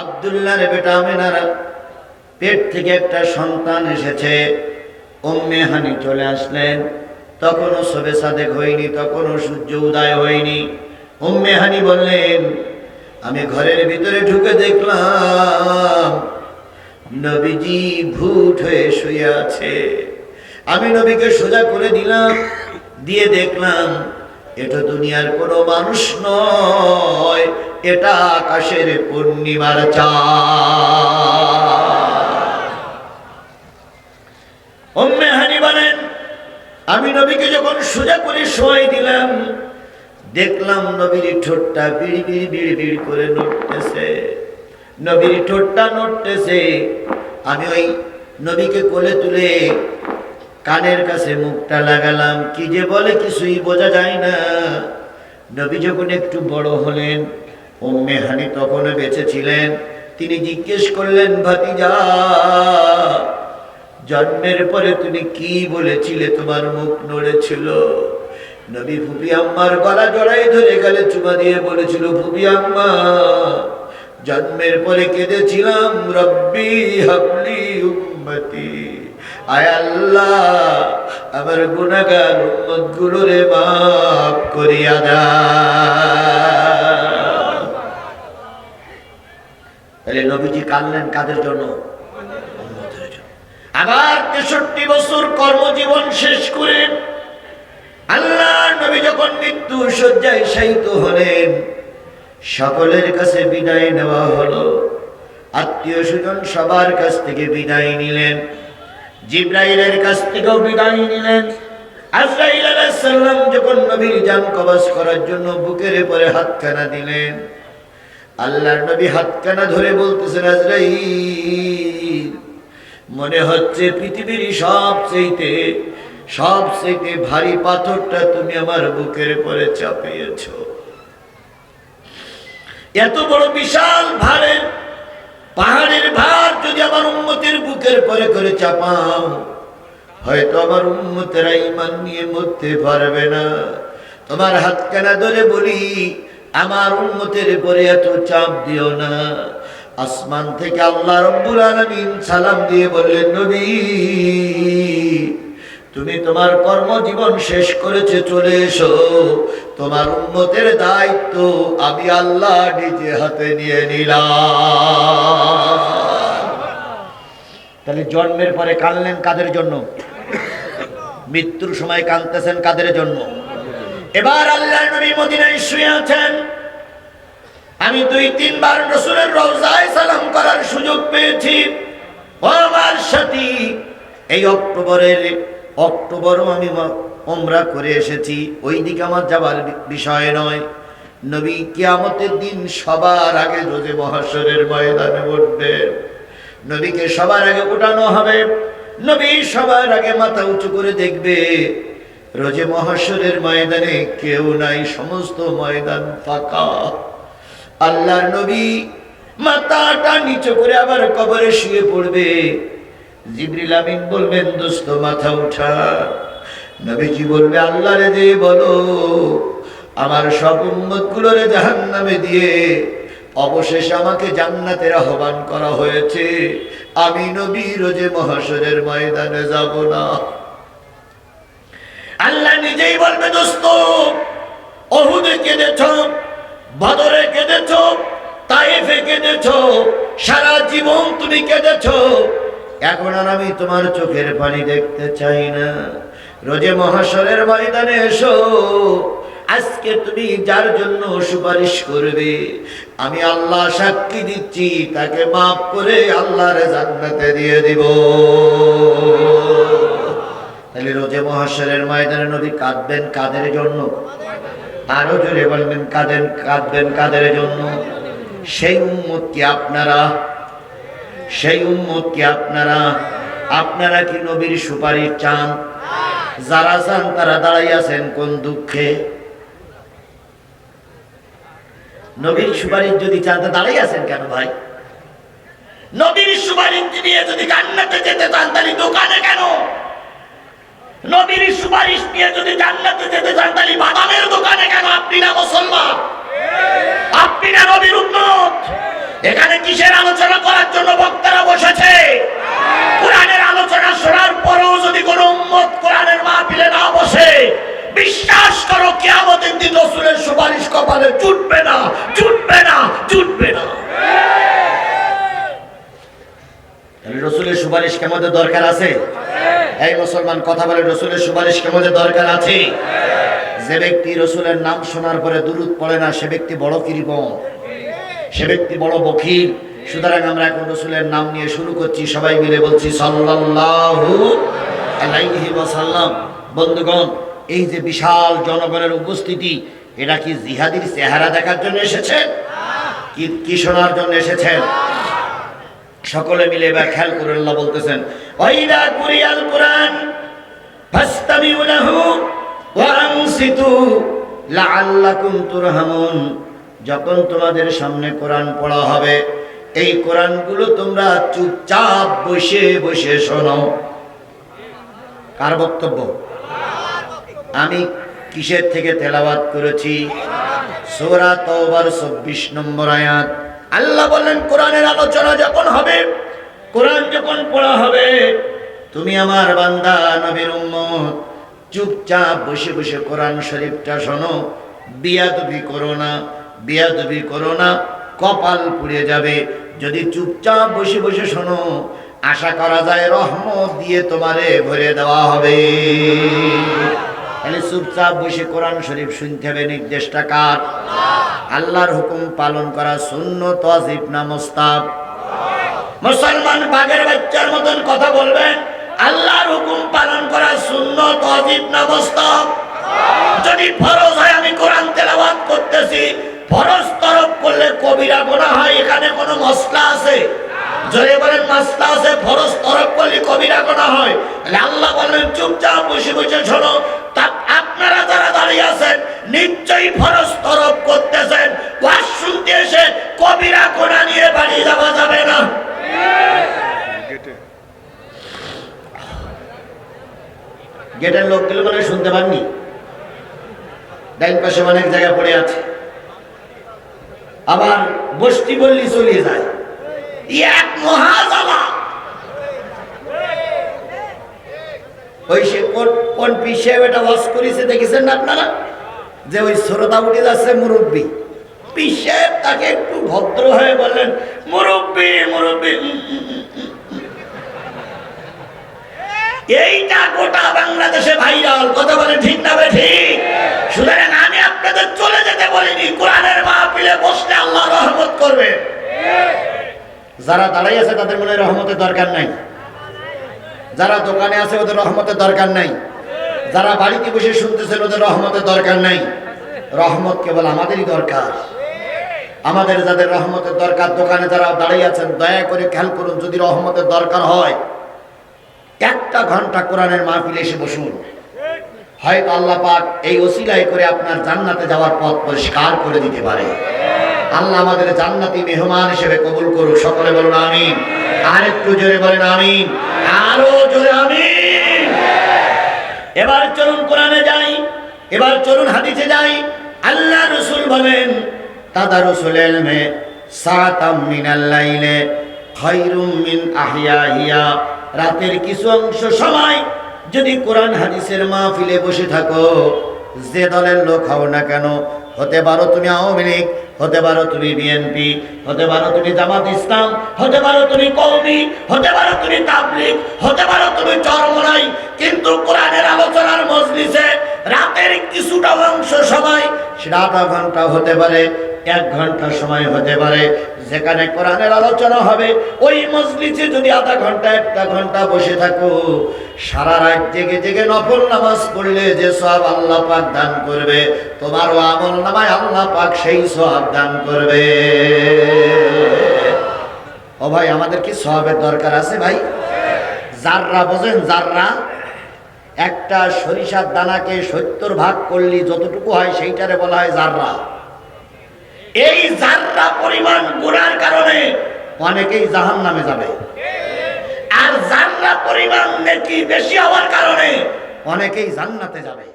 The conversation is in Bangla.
আবদুল্লাহর বেটা আমেনার পেট থেকে একটা সন্তান এসেছে। উম্মে হানি চলে আসলেন। তখনও সবে সাদেক হয়নি, তখনও সূর্য উদয় হয়নি। উম্মে হানি বললেন, আমি ঘরের ভিতরে ঢুকে দেখলাম নবীজি ভূত হয়ে শুয়ে আছে। আমি নবীকে সোজা করে দিলাম, দিয়ে দেখলাম এটা দুনিয়ার কোনো মানুষ নয়। এটা আকাশের পূর্ণিমার চাঁদ। উম্মে হানি বলেন, আমি নবীকে যখন সোজা করে শোয়াই দিলাম, দেখলাম নবীর ঠোঁটটা বিড়ি বিড়ি বিড়ি বিড়ি করে নড়তেছে। নবীর ঠোঁটটা নড়তেছে। আমি ওই নবীকে কোলে তুলে কানের কাছে মুখটা লাগালাম। কি যে বলে কিছুই বোঝা যায় না। নবী যখন একটু বড় হলেন উম্মে হানি তখনও বেঁচে ছিলেন তিনি জিজ্ঞেস করলেন, ভাতিজা, জন্মের পরে তুমি কি বলেছিলে তোমার মুখ নড়েছিল? নবী ফুপি আম্মার গলা জড়াই ধরে গেলে চুমা দিয়ে বলেছিল ফুপি আম্মা, জন্মের পরে কেঁদেছিলাম, রব্বি হাবলি উম্মতি। আয় আল্লাহ, আমার গুনাহগার উম্মত গুলোরে মাফ করিয়া দাও। তাহলে নবীজি কাঁদলেন কাদের জন্য? আবার তেষট্টি বছর কর্মজীবন শেষ করে আল্লাহ নবী যখন মৃত্যু শয্যায় শায়িত হলেন, সকলের কাছে বিদায় নেওয়া হলো। আত্মীয় স্বজন সবার কাছ থেকে বিদায় নিলেন। জিব্রাইলের কাছ থেকেও বিদায় নিলেন। আজরাইল আলাইহিস সালাম যখন নবীর জান কবজ করার জন্য বুকের উপরে হাতখানা দিলেন। আল্লাহর নবী হাতখানা ধরে বলতেছেন, আজরাইল, মনে হচ্ছে পৃথিবীর সব চাইতে সব চাইতে ভারী পাথরটা তুমি আমার বুকের পরে চাপিয়েছ। এত বড় বিশাল ভারের পাহাড়ের ভার যদি আমার উন্মতের বুকের পরে করে চাপাও, হয়তো আমার উন্মতেরা ইমান নিয়ে মরতে পারবে না। তোমার হাত কেনা ধরে বলি আমার উন্মতের পরে এত চাপ দিও না। আসমান থেকে আল্লাহ রব্বুল আলামিন সালাম দিয়ে বললেন, নবী, তুমি তোমার কর্মজীবন শেষ করেছে, চলে এসো। তোমার উন্মতের দায়িত্ব আমি আল্লাহ নিজে হাতে নিয়ে নিলাম। তাহলে জন্মের পরে কানলেন কাদের জন্য? মৃত্যুর সময় কানতেছেন কাদের জন্য? এবার আল্লাহ নবী মদিনায় শুয়ে আছেন। আমি দুই, তিনবার রসুলের রওজায় সালাম করার সুযোগ পেয়েছি। আমার সাথী, এই অক্টোবরের, অক্টোবরও আমি ওমরা করে এসেছি। ওই দিকে আমার যাবার বিষয় নয়। নবী কিয়ামতের দিন সবার আগে রোজে মহাসরের ময়দানে উঠবেন নবীকে সবার আগে উঠানো হবে। নবী সবার আগে মাথা উঁচু করে দেখবে। রোজে মহাসরের ময়দানে কেউ নাই, সমস্ত ময়দান ফাঁকা। আল্লাহর নবী মাথাটা নিচু করে আবার কবরে শুয়ে পড়বে। জিবরিল আমিন বলবেন, দোস্ত, মাথা উঠা। নবীজি বলবে, আল্লাহ রে দে, বলো, আমার সব উম্মত গুলোরে জাহান নামে দিয়ে অবশেষে আমাকে জান্নাতের আহ্বান করা হয়েছে। আমি নবী রোজে মহাসরের ময়দানে যাব না। আল্লাহ নিজেই বলবে, দোস্ত, অহুদে কেঁদেছ, বদরে কেঁদেছ, তাইফে কেঁদেছ, সারা জীবন তুমি কেঁদেছ। এখন আর আমি তোমার চোখের পানি দেখতে চাই না। রোজে মহাসরের ময়দানে এসো। আজকে তুমি যার জন্য সুপারিশ করবে, আমি আল্লাহ সাক্ষী দিচ্ছি, তাকে মাফ করে আল্লাহর জান্নাতে দিয়ে দিব। রোজে মহাসরের ময়দানে নবী কাঁদবেন কাদের জন্য? আরও জোরে বলবেন, কাঁদেন, কাঁদবেন কাদের জন্য? সেই উম্মত কি আপনারা, সেই উম্মত কি আপনারা আপনারা কি নবীর সুপারিশ চান? যারা চান তারা দাঁড়াই আছেন কোন দুঃখে? নবীর সুপারিশ যদি চান তা দাঁড়াই আছেন কেন ভাই? নবীর সুপারিশ নিয়ে যদি কান্নাতে যেতে চান, তাহলে দোকানে কেন? নবীর সুপারিশ নিয়ে যদি জান্নাতে যেতে চান, তাহলে বাদামের দোকানে কেন আপনি না মুসলমান? আপনি না নবীর উন্মত এখানে কিসের আলোচনা করার জন্য বক্তারা বসেছে? কোরআনের আলোচনা শোনার পরেও যদি কোনো উম্মত কোরআনের মাহফিলে না বসে, বিশ্বাস করো কিয়ামতের দিন রসুলের সুপারিশ কপালে জুটবে না জুটবে না জুটবে না। রসুলের সুপারিশ কেমন দরকার আছে? এই মুসলমান কথা বলে রসুলের সুপারিশ কেমন দরকার আছে? যে ব্যক্তি রসুলের নাম শোনার পরে দুরুদ পড়ে না, সে ব্যক্তি বড় কিরিবন সে ব্যক্তি বড় বকির সুতরাং আমরা এখন রসুলের নাম নিয়ে শুরু করছি, সবাই মিলে বলছি ওয়াসাল্লাম। বন্ধুগণ, এই যে বিশাল জনগণের উপস্থিতি এটা কি জিহাদির চেহারা দেখার জন্য এসেছেন কি কি শোনার জন্য এসেছেন? সকলে মিলে এবার খেয়াল করে আল্লাহ বলতেছেন, ওয়াইদা কুরিয়াল কোরআন লাআল্লাকুম তুরহামুন। যখন তোমাদের সামনে কোরআন পড়া হবে, এই কোরআনগুলো তোমরা চুপচাপ বসে বসে শোনো। কার বক্তব্য? আমি কিসের থেকে তেলাওয়াত করেছি? সূরা তওবার 24 নম্বর আয়াত। আল্লাহ বললেন, কোরআনের আলোচনা যখন হবে, কোরআন যখন পড়া হবে, তুমি আমার বান্দা, নবীর উম্মত, চুপচাপ বসে বসে কোরআন শরীফটা শোনো। বিয়াদবি করো না, বিয়াদবি করো না, কপাল পুড়ে যাবে। যদি চুপচাপ বসে বসে শোনো, আশা করা যায় রহমত দিয়ে তোমারে ভরে দেওয়া হবে। তাহলে চুপচাপ বসে কোরআন শরীফ শুনতে হবে, নির্দেশটা কার? আল্লাহর হুকুম পালন করা শূন্য তজিব না মোস্তাব? মুসলমান বাঘের বাচ্চার মতন কথা বলবেন আল্লাহর হুকুম পালন করা শূন্য তজিব না মোস্তাব? যদি ফরজ হয়, আমি কোরআন তেলাবাদ করতেছি, ফরজ তরফ করলে কবিরা গোনা হয়, এখানে কোনো মশলা আছে? জোরে বলেন মাসলা আছে, ফরজ তরফ করলে কবিরা গোনা হয়। আল্লাহ বলেন চুপচাপ বসে বসে শোনো দাঁড়িয়ে নিশ্চয়ই ফরজ তরফ করতেছেন। ওয়াজ শুনতে এসে কবিরা গোনা নিয়ে বাড়ি যাওয়া যাবে না। গেটের লোকগুলো মানে শুনতে পাননি? ডাইন পাশে অনেক জায়গা পড়ে আছে। আবার বস্তি বললি চলিয়ে যায়। এক মহাজালা ওই সে কোন কোন পিসে এটা ওয়াশ করেছে দেখেছেন না আপনারা? যে ওই শ্রোতা উঠে যাচ্ছে মুরব্বী। পিসে তাকে একটু ভদ্র হয়ে বললেন, মুরব্বী মুরব্বী। এইটা গোটা বাংলাদেশে ভাইরাল। কথা বলে ঠিক না ঠিক? সুতরাং আমি আপনাদের চলে যেতে বলিনি। কোরআনের মাহফিলে বসলে আল্লাহ রহমত করবে। যারা দাঁড়াই আছে তাদের মনে রহমতের দরকার নাই। যারা দোকানে আছে, ওদের রহমতের দরকার নাই। যারা বাড়িতে বসে শুনতেছেন, ওদের রহমতের দরকার নাই। রহমত কেবল আমাদেরই দরকার। আমাদের যাদের রহমতের দরকার, দোকানে যারা দাঁড়িয়ে আছেন, দয়া করে খেয়াল করুন, যদি রহমতের দরকার হয়, একটা ঘণ্টা কোরআনের মাহফিলে এসে বসুন। হয়তো আল্লাহ পাক এই ওসিলাই করে আপনার জান্নাতে যাওয়ার পথ পরিষ্কার করে দিতে পারে। আল্লাহ আমাদের জান্নাতি মেহমান হিসেবে কবুল করুক, সকলে বলুন, আমিন। আর একটু জোরে বলেন আমিন। আরও জোরে আমিন। এবার চলুন কোরআনে যাই, এবার চলুন হাদিসে যাই। আল্লাহ রসুল বলেন তাদা রসুল এলমে, সাতাম মিনাল লাইলে খায়রুম মিন আহিয়া রাতের কিছু অংশ সময় যদি কোরআন হাদিসের মাহফিলে বসে থাকো, যে দলের লোক হও না কেন, হতে পারো তুমি আওয়ামী লীগ হতে পারো তুমি বিএনপি হতে পারো তুমি জামাত ইসলাম, হতে পারো তুমি কৌমি হতে পারো তুমি তাবলিগ, হতে পারো তুমি চরমনাই। কিন্তু কোরআনের আলোচনার মজলিসে রাতের কিছুটা অংশ সময় সেটা আধা ঘণ্টা হতে পারে, এক ঘণ্টা সময় হতে পারে। যেখানে কোরআনের আলোচনা হবে, ওই মসজিদে যদি আধা ঘণ্টা, একটা ঘণ্টা বসে থাকো, সারা রাত জেগে জেগে নফল নামাজ পড়লে যে সব আল্লাহ পাক দান করবে, তোমারও আমল নামায় আল্লাহ পাক সেই সব দান করবে। ও ভাই, আমাদের কি সবের দরকার আছে ভাই? জাররা বোঝেন জাররা একটা সরিষার দানাকে সত্তর ভাগ করলে, যতটুকু হয় সেইটারে বলা হয় জাররা এই জাররা পরিমাণ গুণার কারণে অনেকেই জাহান নামে যাবে। আর জাররা পরিমাণ নেকি বেশি হওয়ার কারণে অনেকেই জান্নাতে যাবে।